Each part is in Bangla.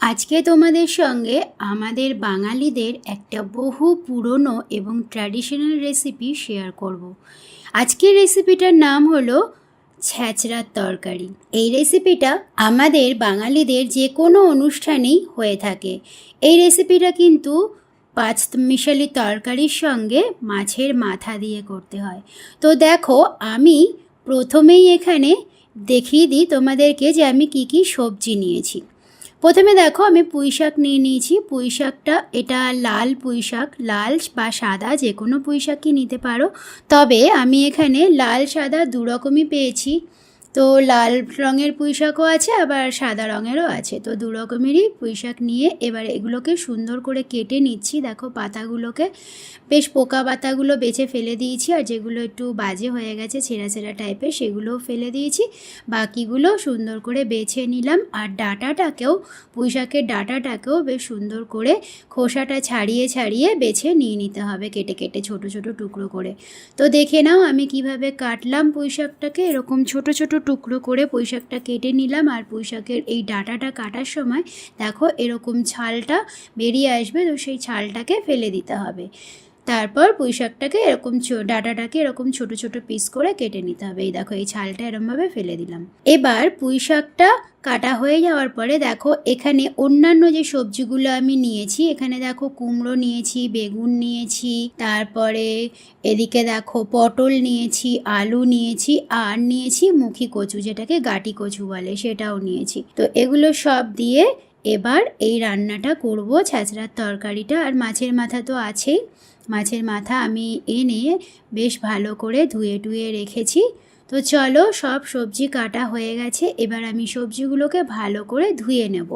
আজকে তোমাদের সঙ্গে আমাদের বাঙালিদের একটা বহু পুরনো এবং ট্র্যাডিশনাল রেসিপি শেয়ার করব। আজকের রেসিপিটার নাম হলো ছ্যাঁচড়ার তরকারি। এই রেসিপিটা আমাদের বাঙালিদের যে কোনো অনুষ্ঠানেই হয়ে থাকে। এই রেসিপিটা কিন্তু পাঁচ মিশালি তরকারির সঙ্গে মাছের মাথা দিয়ে করতে হয়। তো দেখো, আমি প্রথমেই এখানে দেখিয়ে দিই তোমাদেরকে যে আমি কি কি সবজি নিয়েছি। প্রথমে দেখো আমি পুঁই শাক নিয়ে নিয়েছি। পুঁই শাকটা এটা লাল পুঁই শাক লাল বা সাদা যে কোনো পুঁই শাকই নিতে পারো। তবে আমি এখানে লাল, সাদা দু রকমই পেয়েছি। তো লাল রঙের পুঁইশাকও আছে, আবার সাদা রঙেরও আছে। তো দু রকমেরই পুঁই শাক নিয়ে এবার এগুলোকে সুন্দর করে কেটে নিচ্ছি। দেখো পাতাগুলোকে বেশ পোকা পাতাগুলো বেছে ফেলে দিয়েছি, আর যেগুলো একটু বাজে হয়ে গেছে, ছেঁড়া ছেঁড়া টাইপের, সেগুলোও ফেলে দিয়েছি। বাকিগুলো সুন্দর করে বেছে নিলাম, আর ডাটাটাকেও, পুঁইশাকের ডাটাটাকেও বেশ সুন্দর করে খোসাটা ছাড়িয়ে ছাড়িয়ে বেছে নিয়ে নিতে হবে কেটে কেটে ছোট ছোট টুকরো করে। তো দেখে নাও আমি কীভাবে কাটলাম পুঁইশাকটাকে, এরকম ছোট ছোট টুকরো করে পুঁই শাকটা কেটে নিলাম আর পুঁই শাকের এই ডাটাটা কাটার সময় দেখো এরকম ছালটা বেরিয়ে আসবে তো সেই ছালটাকে ফেলে দিতে হবে। তারপর পুঁই শাকটাকে এরকম ডাঁটাটাকে এরকম ছোট ছোট পিস করে কেটে নিতে হবে। এই দেখো, এই ছালটা এরমভাবে ফেলে দিলাম। এবার পুঁই শাকটা কাটা হয়ে যাওয়ার পরে দেখো, এখানে অন্যান্য যে সবজিগুলো আমি নিয়েছি, এখানে দেখো কুমড়ো নিয়েছি, বেগুন নিয়েছি, তারপরে এদিকে দেখো পটল নিয়েছি, আলু নিয়েছি, আর নিয়েছি মুখি কচু, যেটাকে গাটি কচু বলে, সেটাও নিয়েছি। তো এগুলো সব দিয়ে এবার এই রান্নাটা করব ছ্যাঁচড়ার তরকারিটা, আর মাছের মাথা তো আছেই। মাছের মাথা আমি এনে বেশ ভালো করে ধুয়ে টুয়ে রেখেছি। তো চলো সব সবজি কাটা হয়ে গেছে, এবার আমি সবজিগুলোকে ভালো করে ধুয়ে নেব।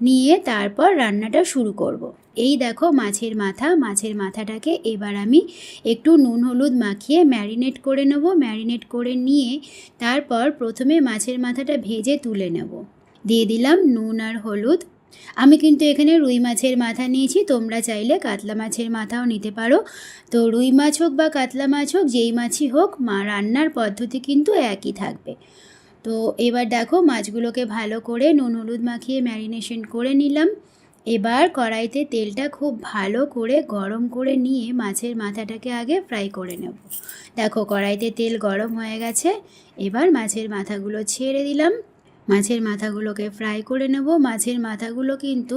নিয়ে তারপর রান্নাটা শুরু করব। এই দেখো মাছের মাথা, মাছের মাথাটাকে এবার আমি একটু নুন হলুদ মাখিয়ে ম্যারিনেট করে নেব। ম্যারিনেট করে নিয়ে তারপর প্রথমে মাছের মাথাটা ভেজে তুলে নেব। দিয়ে দিলাম নুন আর হলুদ। আমি কিন্তু এখানে রুই মাছের মাথা নিয়েছি, তোমরা চাইলে কাতলা মাছের মাথাও নিতে পারো। তো রুই মাছ হোক বা কাতলা মাছ হোক, যেই মাছই হোক, মা রান্নার পদ্ধতি কিন্তু একই থাকবে। তো এবার দেখো মাছগুলোকে ভালো করে নুন হলুদ মাখিয়ে ম্যারিনেশন করে নিলাম। এবার কড়াইতে তেলটা খুব ভালো করে গরম করে নিয়ে মাছের মাথাটাকে আগে ফ্রাই করে নেব। দেখো কড়াইতে তেল গরম হয়ে গেছে, এবার মাছের মাথাগুলো ছেড়ে দিলাম। মাছের মাথাগুলোকে ফ্রাই করে নেব। মাছের মাথাগুলো কিন্তু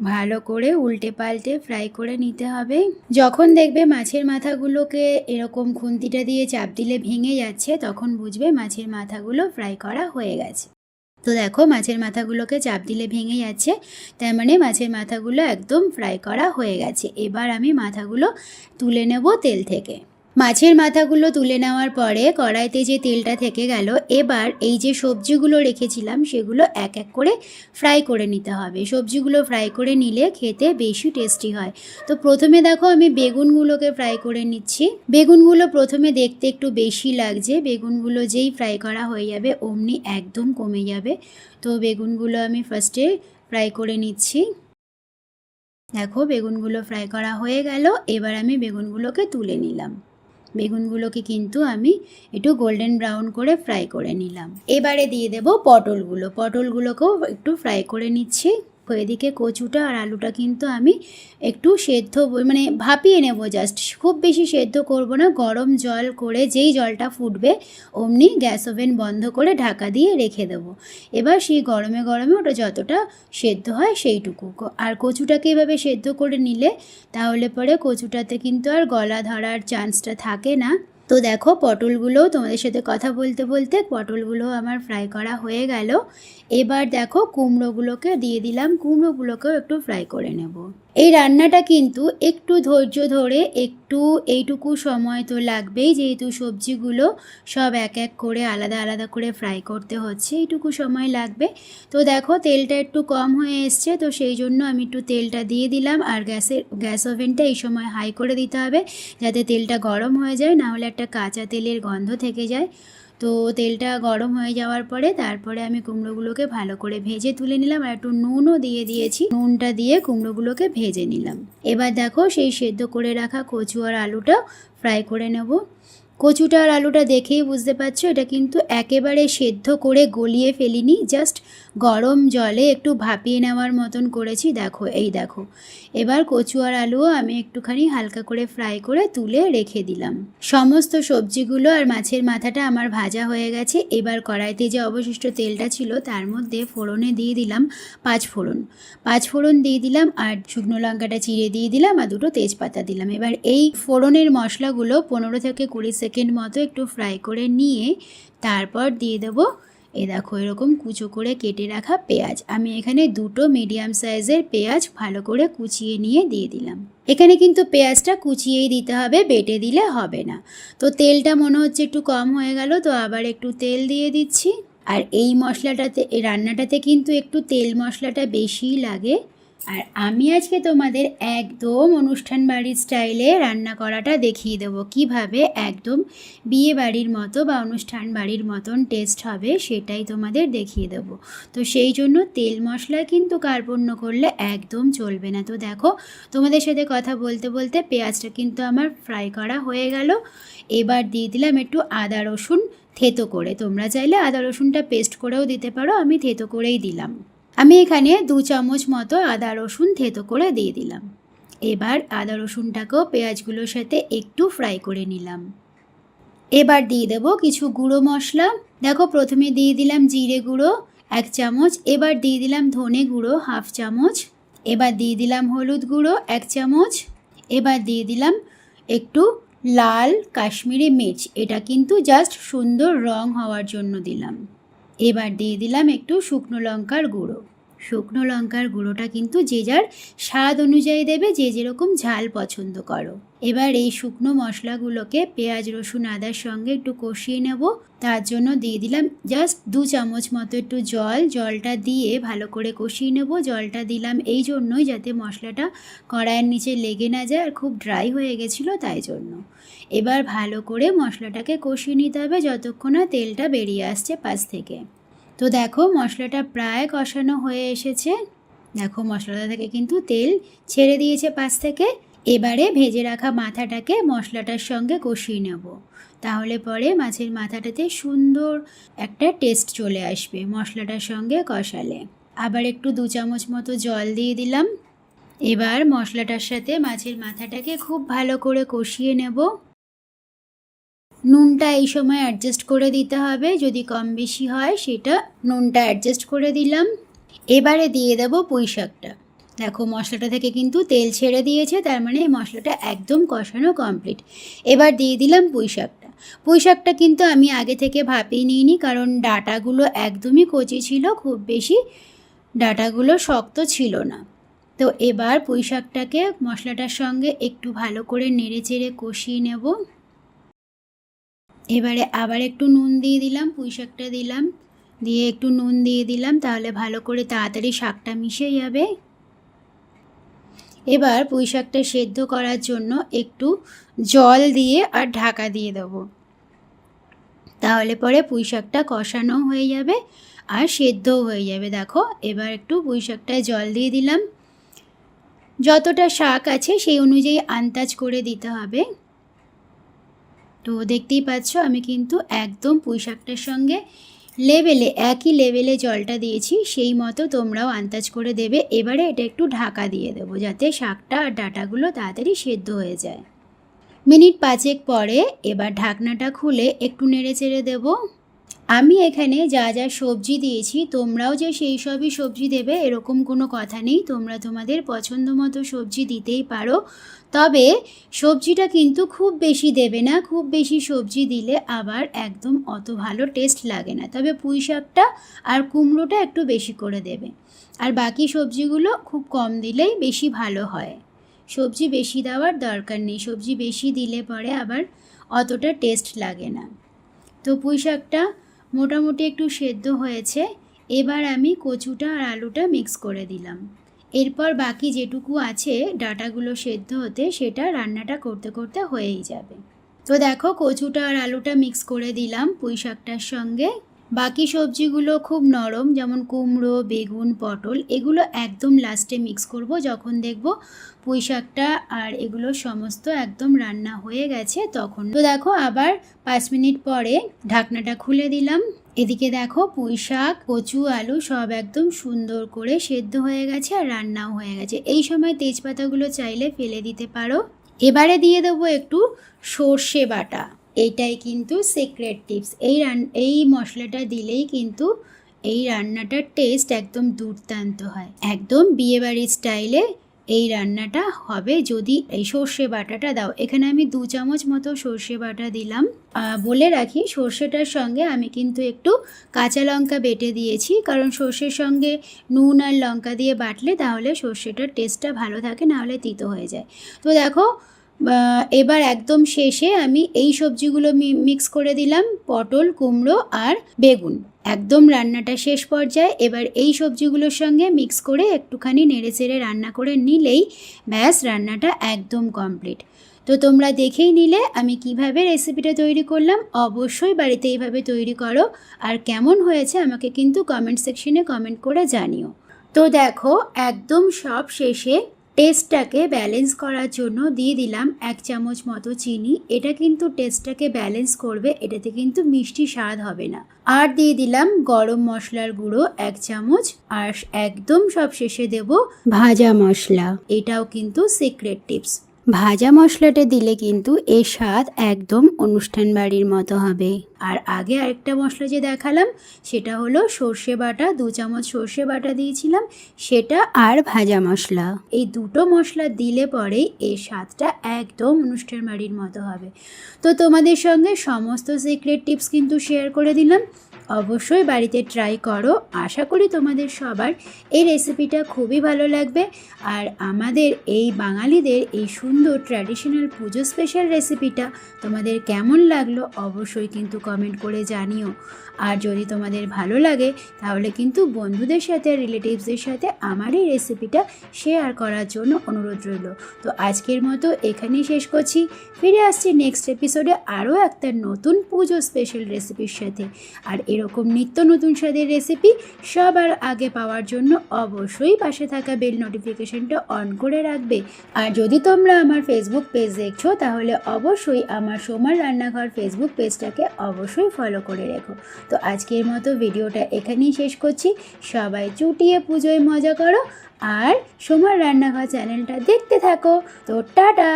ভালো করে উল্টে পাল্টে ফ্রাই করে নিতে হবে। যখন দেখবে মাছের মাথাগুলোকে এরকম খুন্তিটা দিয়ে চাপ দিলে ভেঙে যাচ্ছে, তখন বুঝবে মাছের মাথাগুলো ফ্রাই করা হয়ে গেছে। তো দেখো মাছের মাথাগুলোকে চাপ দিলে ভেঙে যাচ্ছে, তার মানে মাছের মাথাগুলো একদম ফ্রাই করা হয়ে গেছে। এবার আমি মাথাগুলো তুলে নেব তেল থেকে। মাছের মাথাগুলো তুলে নেওয়ার পরে কড়াইতে যে তেলটা থেকে গেল, এবার এই যে সবজিগুলো রেখেছিলাম সেগুলো এক এক করে ফ্রাই করে নিতে হবে। সবজিগুলো ফ্রাই করে নিলে খেতে বেশি টেস্টি হয়। তো প্রথমে দেখো আমি বেগুনগুলোকে ফ্রাই করে নিচ্ছি। বেগুনগুলো প্রথমে দেখতে একটু বেশি লাগছে, বেগুনগুলো যেই ফ্রাই করা হয়ে যাবে অমনি একদম কমে যাবে। তো বেগুনগুলো আমি ফার্স্টে ফ্রাই করে নিচ্ছি। দেখো বেগুনগুলো ফ্রাই করা হয়ে গেল, এবার আমি বেগুনগুলোকে তুলে নিলাম। বেগুনগুলোকে কিন্তু আমি একটু গোল্ডেন ব্রাউন করে ফ্রাই করে নিলাম। এবারে দিয়ে দেব পটলগুলো। পটলগুলোকেও একটু ফ্রাই করে নিচ্ছি। এদিকে কচুটা আর আলুটা কিন্তু আমি একটু সেদ্ধ মানে ভাপিয়ে নেব জাস্ট খুব বেশি সেদ্ধ করব না, গরম জল করে যেই জলটা ফুটবে অমনি গ্যাস ওভেন বন্ধ করে ঢাকা দিয়ে রেখে দেবো। এবার সেই গরমে গরমে ওটা যতটা সেদ্ধ হয় সেইটুকু। আর কচুটাকে এভাবে সেদ্ধ করে নিলে তাহলে পরে কচুটাতে কিন্তু আর গলা ধরার চান্সটা থাকে না। তো দেখো পটলগুলোও তোমাদের সাথে কথা বলতে বলতে পটলগুলো আমার ফ্রাই করা হয়ে গেল। এবার দেখো, কুমড়োগুলোকে দিয়ে দিলাম, কুমড়োগুলোকেও একটু ফ্রাই করে নেব। এই রান্নাটা কিন্তু একটু ধৈর্য ধরে, একটু এইটুকু সময় তো লাগবেই, যেহেতু সবজিগুলো সব এক এক করে আলাদা আলাদা করে ফ্রাই করতে হচ্ছে, এইটুকু সময় লাগবে। তো দেখো, তেলটা একটু কম হয়ে এসছে, তো সেই জন্য আমি একটু তেলটা দিয়ে দিলাম, আর গ্যাসের, গ্যাস ওভেনটা এই সময় হাই করে দিতে হবে, যাতে তেলটা গরম হয়ে যায় না হলে একটা কাঁচা তেলের গন্ধ থেকে যায়। তো তেলটা গরম হয়ে যাওয়ার পরে তারপরে আমি কুমড়োগুলোকে ভালো করে ভেজে তুলে নিলাম আর একটু নুনও দিয়ে দিয়েছি। নুনটা দিয়ে কুমড়োগুলোকে ভেজে নিলাম। এবার দেখো সেই সেদ্ধ করে রাখা কচু আর আলুটা ফ্রাই করে নেব। কচুটা আর আলুটা দেখেই বুঝতে পারছ, এটা কিন্তু একেবারে সেদ্ধ করে গলিয়ে ফেলিনি, জাস্ট গরম জলে একটু ভাপিয়ে নেওয়ার মতন করেছি, দেখো, এই দেখো। এবার কচু আর আলুও আমি একটুখানি হালকা করে ফ্রাই করে তুলে রেখে দিলাম। সমস্ত সবজিগুলো আর মাছের মাথাটা আমার ভাজা হয়ে গেছে। এবার কড়াইতে যে অবশিষ্ট তেলটা ছিল, তার মধ্যে ফোড়নে দিয়ে দিলাম পাঁচ ফোড়ন। পাঁচ ফোড়ন দিয়ে দিলাম আর শুকনো লঙ্কাটা চিড়ে দিয়ে দিলাম আর দুটো তেজপাতা দিলাম। এবার এই ফোড়নের মশলাগুলো পনেরো থেকে কুড়ি সেকেন্ড মতো একটু ফ্রাই করে নিয়ে তারপর দিয়ে দেবো এ দেখো, এরকম কুচো করে কেটে রাখা পেঁয়াজ। আমি এখানে দুটো মিডিয়াম সাইজের পেঁয়াজ ভালো করে কুচিয়ে নিয়ে দিয়ে দিলাম। এখানে কিন্তু পেঁয়াজটা কুচিয়েই দিতে হবে, বেটে দিলে হবে না। তো তেলটা মনে হচ্ছে একটু কম হয়ে গেল, তো আবার একটু তেল দিয়ে দিচ্ছি। আর এই মশলাটাতে রান্নাটাতে কিন্তু একটু তেল মশলাটা বেশিই লাগে। আর আমি আজকে তোমাদের একদম অনুষ্ঠান বাড়ির স্টাইলে রান্না করাটা দেখিয়ে দেবো। কীভাবে একদম বিয়ে বাড়ির মতো বা অনুষ্ঠান বাড়ির মতন টেস্ট হবে সেটাই তোমাদের দেখিয়ে দেবো। তো সেই জন্য তেল মশলা কিন্তু কার্পণ্য করলে একদম চলবে না। তো দেখো, তোমাদের সাথে কথা বলতে বলতে পেঁয়াজটা কিন্তু আমার ফ্রাই করা হয়ে গেল। এবার দিয়ে দিলাম একটু আদা, রসুন থেতো করে। তোমরা চাইলে আদা, রসুনটা পেস্ট করেও দিতে পারো, আমি থেতো করেই দিলাম। আমি এখানে দু চামচ মতো আদা রসুন থেতো করে দিয়ে দিলাম। এবার আদা রসুনটাকেও পেঁয়াজগুলোর সাথে একটু ফ্রাই করে নিলাম। এবার দিয়ে দেবো কিছু গুঁড়ো মশলা। দেখো, প্রথমে দিয়ে দিলাম জিরে গুঁড়ো, এক চামচ। এবার দিয়ে দিলাম ধনে গুঁড়ো, হাফ চামচ। এবার দিয়ে দিলাম হলুদ গুঁড়ো, এক চামচ। এবার দিয়ে দিলাম একটু লাল কাশ্মীরি মির্চ। এটা কিন্তু জাস্ট সুন্দর রং হওয়ার জন্য দিলাম। এবার দিয়ে দিলাম একটু শুকনো লঙ্কার গুঁড়ো। শুকনো লঙ্কার গুঁড়োটা কিন্তু যে যার স্বাদ অনুযায়ী দেবে, যে যেরকম ঝাল পছন্দ করো। এবার এই শুকনো মশলাগুলোকে পেঁয়াজ, রসুন, আদার সঙ্গে একটু কষিয়ে নেব। তার জন্য দিয়ে দিলাম জাস্ট দু চামচ মতো একটু জল। জলটা দিয়ে ভালো করে কষিয়ে নেব। জলটা দিলাম এই জন্যই যাতে মশলাটা কড়াইয়ের নিচে লেগে না যায় আর খুব ড্রাই হয়ে গেছিল তাই জন্য। এবার ভালো করে মশলাটাকে কষিয়ে নিতে হবে যতক্ষণ না তেলটা বেরিয়ে আসছে পাশ থেকে। তো দেখো মশলাটা প্রায় কষানো হয়ে এসেছে। দেখো মশলাটা থেকে কিন্তু তেল ছেড়ে দিয়েছে পাশ থেকে। এবারে ভেজে রাখা মাথাটাকে মশলাটার সঙ্গে কষিয়ে নেব। তাহলে পরে মাছের মাথাটাতে সুন্দর একটা টেস্ট চলে আসবে মশলাটার সঙ্গে কষালে। আবার একটু দু চামচ মতো জল দিয়ে দিলাম। এবার মশলাটার সাথে মাছের মাথাটাকে খুব ভালো করে কষিয়ে নেব। নুনটা এই সময় অ্যাডজাস্ট করে দিতে হবে। যদি কম বেশি হয়, সেটা নুনটা অ্যাডজাস্ট করে দিলাম। এবারে দিয়ে দেবো পুঁই শাকটা। দেখো, মশলাটা থেকে কিন্তু তেল ছেড়ে দিয়েছে, তার মানে এই মশলাটা একদম কষানো কমপ্লিট এবার দিয়ে দিলাম পুঁই শাকটা। পুঁই শাকটা কিন্তু আমি আগে থেকে ভাপিয়ে নিইনি, কারণ ডাটাগুলো একদমই কচি ছিল, খুব বেশি ডাটাগুলো শক্ত ছিল না। তো এবার পুঁই শাকটাকে মশলাটার সঙ্গে একটু ভালো করে নেড়ে চেড়ে কষিয়ে নেব। এবারে আবার একটু নুন দিয়ে দিলাম, পুঁই শাকটা দিলাম, দিয়ে একটু নুন দিয়ে দিলাম, তাহলে ভালো করে তাড়াতাড়ি শাকটা মিশে যাবে। এবার পুঁই শাকটা সেদ্ধ করার জন্য একটু জল দিয়ে আর ঢাকা দিয়ে দেবো। তাহলে পরে পুঁই শাকটা কষানো হয়ে যাবে আর সেদ্ধও হয়ে যাবে। দেখো, এবার একটু পুঁই শাকটায় জল দিয়ে দিলাম। যতটা শাক আছে সেই অনুযায়ী আন্দাজ করে দিতে হবে। তো দেখতেই পাচ্ছ, আমি কিন্তু একদম পুঁই শাকটার সঙ্গে লেভেলে একই লেভেলে জলটা দিয়েছি, সেই মতো তোমরাও আন্দাজ করে দেবে। এবারে এটা একটু ঢাকা দিয়ে দেবো, যাতে শাকটা আর ডাটাগুলো তাড়াতাড়ি সেদ্ধ হয়ে যায়। মিনিট পাঁচেক পরে এবার ঢাকনাটা খুলে একটু নেড়ে চেড়ে দেবো। আমি এখানে যা যা সবজি দিয়েছি, তোমরাও যে সেই সবই সবজি দেবে, এরকম কোনো কথা নেই। তোমরা তোমাদের পছন্দ মতো সবজি দিতেই পারো। তবে সবজিটা কিন্তু খুব বেশি দেবে না, খুব বেশি সবজি দিলে আবার একদম অত ভালো টেস্ট লাগে না। তবে পুঁই শাকটা আর কুমড়োটা একটু বেশি করে দেবে। আর বাকি সবজিগুলো খুব কম দিলেই বেশি ভালো হয়। সবজি বেশি দেওয়ার দরকার নেই। সবজি বেশি দিলে পরে আবার অতটা টেস্ট লাগে না। তো পুঁই শাকটা মোটামুটি একটু সেদ্ধ হয়েছে। এবার আমি কচুটা আর আলুটা মিক্স করে দিলাম। এরপর বাকি যেটুকু আছে ডাটাগুলো সেদ্ধ হতে সেটা রান্নাটা করতে করতে হয়েই যাবে। তো দেখো কচুটা আর আলুটা মিক্স করে দিলাম পুঁই শাকটার সঙ্গে। বাকি সবজিগুলো খুব নরম, যেমন কুমড়ো, বেগুন, পটল, এগুলো একদম লাস্টে মিক্স করব। যখন দেখব পুঁই শাকটা আর এগুলো সমস্ত একদম রান্না হয়ে গেছে, তখন তো দেখো আবার পাঁচ মিনিট পরে ঢাকনাটা খুলে দিলাম। এদিকে দেখো পুঁই শাক, কচু, আলু সব একদম সুন্দর করে সেদ্ধ হয়ে গেছে আর রান্নাও হয়ে গেছে। এই সময় তেজপাতাগুলো চাইলে ফেলে দিতে পারো। এবারে দিয়ে দেবো একটু সর্ষে বাটা। এইটাই কিন্তু সিক্রেট টিপস এই রান, এই মশলাটা দিলেই কিন্তু এই রান্নাটার টেস্ট একদম দুর্দান্ত হয়। একদম বিয়েবাড়ির স্টাইলে এই রান্নাটা হবে। যদি এই সর্ষে বাটাটা দাও। এখানে আমি দু চামচ মতো সর্ষে বাটা দিলাম। বলে রাখি, সর্ষেটার সঙ্গে আমি কিন্তু একটু কাঁচা লঙ্কা বেটে দিয়েছি। কারণ সর্ষের সঙ্গে নুন আর লঙ্কা দিয়ে বাটলে তাহলে সর্ষেটার টেস্টটা ভালো থাকে, নাহলে তিতো হয়ে যায়। তো দেখো এবার একদম শেষে আমি এই সবজিগুলো মিক্স করে দিলাম, পটল, কুমড়ো আর বেগুন। একদম রান্নাটা শেষ পর্যায়ে এবার এই সবজিগুলোর সঙ্গে মিক্স করে একটুখানি নেড়ে চেড়ে রান্না করে নিলেই ব্যাস, রান্নাটা একদম কমপ্লিট তো তোমরা দেখেই নিলে আমি কীভাবে রেসিপিটা তৈরি করলাম। অবশ্যই বাড়িতে এইভাবে তৈরি করো আর কেমন হয়েছে আমাকে কিন্তু কমেন্ট সেকশনে কমেন্ট করে জানিও। তো দেখো, একদম সব শেষে টেস্টটাকে ব্যালেন্স করার জন্য দিয়ে দিলাম এক চামচ মতো চিনি। এটা কিন্তু টেস্টটাকে ব্যালেন্স করবে, এটাতে কিন্তু মিষ্টি স্বাদ হবে না। আর দিয়ে দিলাম গরম মশলার গুঁড়ো এক চামচ। আর একদম সব শেষে দেব ভাজা মশলা। এটাও কিন্তু সিক্রেট টিপস ভাজা মশলাটা দিলে কিন্তু এর স্বাদ একদম অনুষ্ঠান বাড়ির মতো হবে। আর আগে আরেকটা মশলা যে দেখালাম, সেটা হলো সর্ষে বাটা, দু চামচ সর্ষে বাটা দিয়েছিলাম, সেটা আর ভাজা মশলা। এই দুটো মশলা দিলে পরেই এর স্বাদটা একদম অনুষ্ঠান বাড়ির মতো হবে। তো তোমাদের সঙ্গে সমস্ত সিক্রেট টিপস কিন্তু শেয়ার করে দিলাম। অবশ্যই বাড়িতে ট্রাই করো। আশা করি তোমাদের সবার এই রেসিপিটা খুবই ভালো লাগবে। আর আমাদের এই বাঙালিদের এই সুন্দর ট্র্যাডিশনাল পুজো স্পেশাল রেসিপিটা তোমাদের কেমন লাগল অবশ্যই কিন্তু কমেন্ট করে জানিও। আর যদি তোমাদের ভালো লাগে, তাহলে কিন্তু বন্ধুদের সাথে রিলেটিভসদের সাথে আমার এই রেসিপিটা শেয়ার করার জন্য অনুরোধ রইল। তো আজকের মতো এখানেই শেষ করছি। ফিরে আসছি নেক্সট এপিসোডে আরও একটা নতুন পুজো স্পেশাল রেসিপির সাথে। আর এরকম নিত্য নতুন স্বাদের রেসিপি সবার আগে পাওয়ার জন্য অবশ্যই পাশে থাকা বেল নোটিফিকেশনটা অন করে রাখবে। আর যদি তোমরা আমার ফেসবুক পেজ দেখছ, তাহলে অবশ্যই আমার সোমার রান্নাঘর ফেসবুক পেজটাকে অবশ্যই ফলো করে রেখো। তো আজকের মতো ভিডিওটা এখানেই শেষ করছি। সবাই চুটিয়ে পুজোয় মজা করো, আর সোমার রান্নাঘর চ্যানেলটা দেখতে থাকো। তো টাটা!